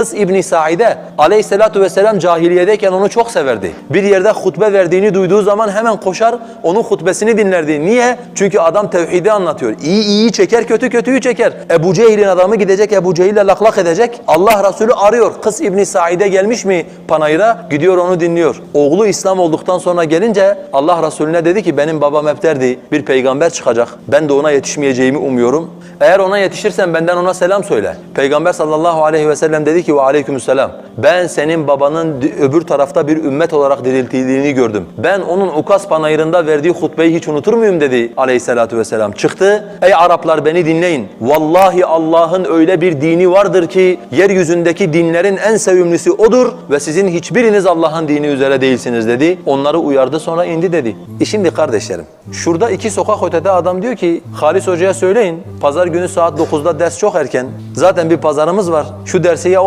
Kız İbn Saide aleyhissalatu vesselam cahiliyedeyken onu çok severdi. Bir yerde hutbe verdiğini duyduğu zaman hemen koşar onun hutbesini dinlerdi. Niye? Çünkü adam tevhidi anlatıyor. İyi iyiyi çeker, kötü kötüyü çeker. Ebu Cehil'in adamı gidecek Ebu Cehil'le laklak edecek. Allah Resulü arıyor. Kız İbn Saide gelmiş mi panayıra? Gidiyor onu dinliyor. Oğlu İslam olduktan sonra gelince Allah Resulüne dedi ki benim babam hep derdi bir peygamber çıkacak. Ben de ona yetişmeyeceğimi umuyorum. Eğer ona yetişirsen benden ona selam söyle. Peygamber sallallahu aleyhi ve sellem dedi ki ve aleykümselam. Ben senin babanın öbür tarafta bir ümmet olarak diriltildiğini gördüm. Ben onun Ukas panayırında verdiği hutbeyi hiç unutur muyum dedi aleyhissalatu vesselam. Çıktı. Ey Araplar beni dinleyin. Vallahi Allah'ın öyle bir dini vardır ki yeryüzündeki dinlerin en sevimlisi odur ve sizin hiçbiriniz Allah'ın dini üzere değilsiniz dedi. Onları uyardı sonra indi dedi. E şimdi kardeşlerim şurada iki sokak ötede adam diyor ki Halis Hoca'ya söyleyin pazar günü saat 9'da ders çok erken. Zaten bir pazarımız var. Şu dersi ya